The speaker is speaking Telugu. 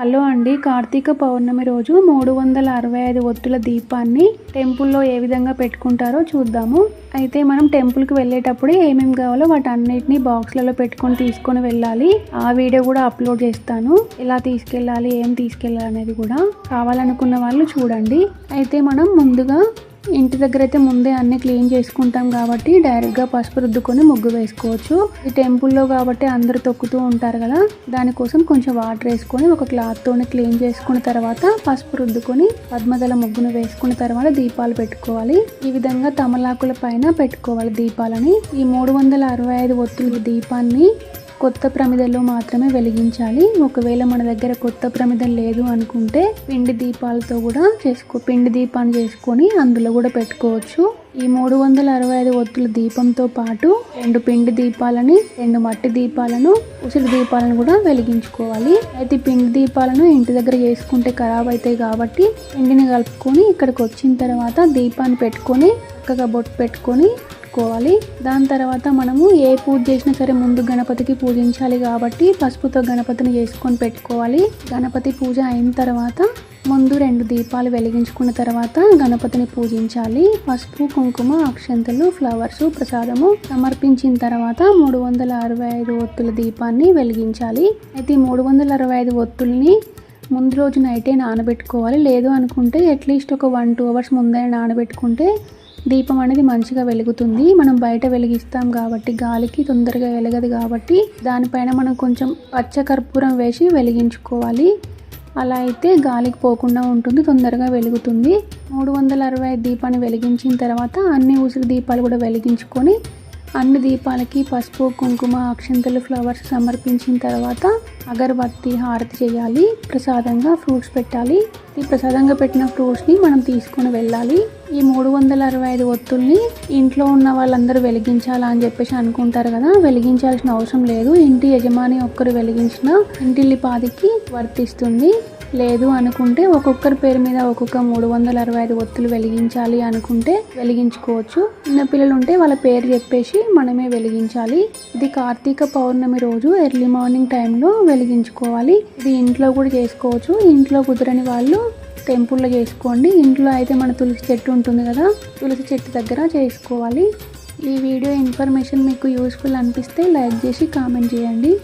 హలో అండి. కార్తీక పౌర్ణమి రోజు మూడు వందల అరవై ఐదు ఒత్తుల దీపాన్ని టెంపుల్లో ఏ విధంగా పెట్టుకుంటారో చూద్దాము. అయితే మనం టెంపుల్కి వెళ్ళేటప్పుడు ఏమేమి కావాలో వాటి అన్నిటినీ బాక్స్లలో పెట్టుకొని తీసుకొని వెళ్ళాలి. ఆ వీడియో కూడా అప్లోడ్ చేస్తాను. ఎలా తీసుకెళ్ళాలి ఏం తీసుకెళ్ళాలి అనేది కూడా కావాలనుకున్న వాళ్ళు చూడండి. అయితే మనం ముందుగా ఇంటి దగ్గర అయితే ముందే అన్ని క్లీన్ చేసుకుంటాం కాబట్టి డైరెక్ట్గా పసుపు రుద్దుకొని ముగ్గు వేసుకోవచ్చు. ఈ టెంపుల్లో కాబట్టి అందరు తొక్కుతూ ఉంటారు కదా దానికోసం కొంచెం వాటర్ వేసుకొని ఒక క్లాత్ క్లీన్ చేసుకున్న తర్వాత పసుపు రుద్దుకొని పద్మదల ముగ్గును వేసుకున్న తర్వాత దీపాలు పెట్టుకోవాలి. ఈ విధంగా తమలాకుల పైన పెట్టుకోవాలి దీపాలని. ఈ మూడు వందల అరవై ఐదు ఒత్తులు దీపాన్ని కొత్త ప్రమిదలో మాత్రమే వెలిగించాలి. ఒకవేళ మన దగ్గర కొత్త ప్రమిదం లేదు అనుకుంటే పిండి దీపాలతో కూడా చేసుకో పిండి దీపాన్ని చేసుకొని అందులో కూడా పెట్టుకోవచ్చు. ఈ మూడు వందల అరవై ఐదు ఒత్తుల దీపంతో పాటు రెండు పిండి దీపాలని రెండు మట్టి దీపాలను ఉసిరి దీపాలను కూడా వెలిగించుకోవాలి. అయితే పిండి దీపాలను ఇంటి దగ్గర చేసుకుంటే ఖరాబ్ అవుతాయి కాబట్టి పిండిని కలుపుకొని ఇక్కడికి వచ్చిన తర్వాత దీపాన్ని పెట్టుకొని చక్కగా బొట్టు పెట్టుకొని చేసుకోవాలి. దాని తర్వాత మనము ఏ పూజ చేసినా సరే ముందు గణపతికి పూజించాలి కాబట్టి పసుపుతో గణపతిని చేసుకొని పెట్టుకోవాలి. గణపతి పూజ అయిన తర్వాత ముందు రెండు దీపాలు వెలిగించుకున్న తర్వాత గణపతిని పూజించాలి. పసుపు కుంకుమ అక్షంతలు ఫ్లవర్స్ ప్రసాదము సమర్పించిన తర్వాత మూడు వందల అరవై ఐదు ఒత్తుల దీపాన్ని వెలిగించాలి. అయితే ఈ మూడు వందల అరవై ఐదు ఒత్తుల్ని ముందు రోజు నైటే నానబెట్టుకోవాలి. లేదు అనుకుంటే అట్లీస్ట్ ఒక వన్ టూ అవర్స్ ముందే నానబెట్టుకుంటే దీపం అనేది మంచిగా వెలుగుతుంది. మనం బయట వెలిగిస్తాం కాబట్టి గాలికి తొందరగా వెలగదు కాబట్టి దానిపైన మనం కొంచెం పచ్చ కర్పూరం వేసి వెలిగించుకోవాలి. అలా అయితే గాలికి పోకుండా ఉంటుంది తొందరగా వెలుగుతుంది. మూడు వందల అరవై దీపాన్ని వెలిగించిన తర్వాత అన్ని ఉసిరి దీపాలు కూడా వెలిగించుకొని అన్ని దీపాలకి పసుపు కుంకుమ అక్షంతలు ఫ్లవర్స్ సమర్పించిన తర్వాత అగరబత్తి హారతి చేయాలి. ప్రసాదంగా ఫ్రూట్స్ పెట్టాలి. ఈ ప్రసాదంగా పెట్టిన ఫ్రూట్స్ని మనం తీసుకొని వెళ్ళాలి. ఈ మూడు వందల అరవై ఐదు ఒత్తుల్ని ఇంట్లో ఉన్న వాళ్ళందరూ వెలిగించాలా అని చెప్పేసి అనుకుంటారు కదా వెలిగించాల్సిన అవసరం లేదు. ఇంటి యజమాని ఒక్కరు వెలిగించిన ఇంటిల్లిపాదికి వర్తిస్తుంది. లేదు అనుకుంటే ఒక్కొక్కరి పేరు మీద ఒక్కొక్క మూడు వందల అరవై ఐదు ఒత్తులు వెలిగించాలి అనుకుంటే వెలిగించుకోవచ్చు. చిన్నపిల్లలు ఉంటే వాళ్ళ పేరు చెప్పేసి మనమే వెలిగించాలి. ఇది కార్తీక పౌర్ణమి రోజు ఎర్లీ మార్నింగ్ టైంలో వెలిగించుకోవాలి. ఇది ఇంట్లో కూడా చేసుకోవచ్చు. ఇంట్లో కుదరని వాళ్ళు టెంపుల్లో చేసుకోండి. ఇంట్లో అయితే మన తులసి చెట్టు ఉంటుంది కదా తులసి చెట్టు దగ్గర చేసుకోవాలి. ఈ వీడియో ఇన్ఫర్మేషన్ మీకు యూస్ఫుల్ అనిపిస్తే లైక్ చేసి కామెంట్ చేయండి.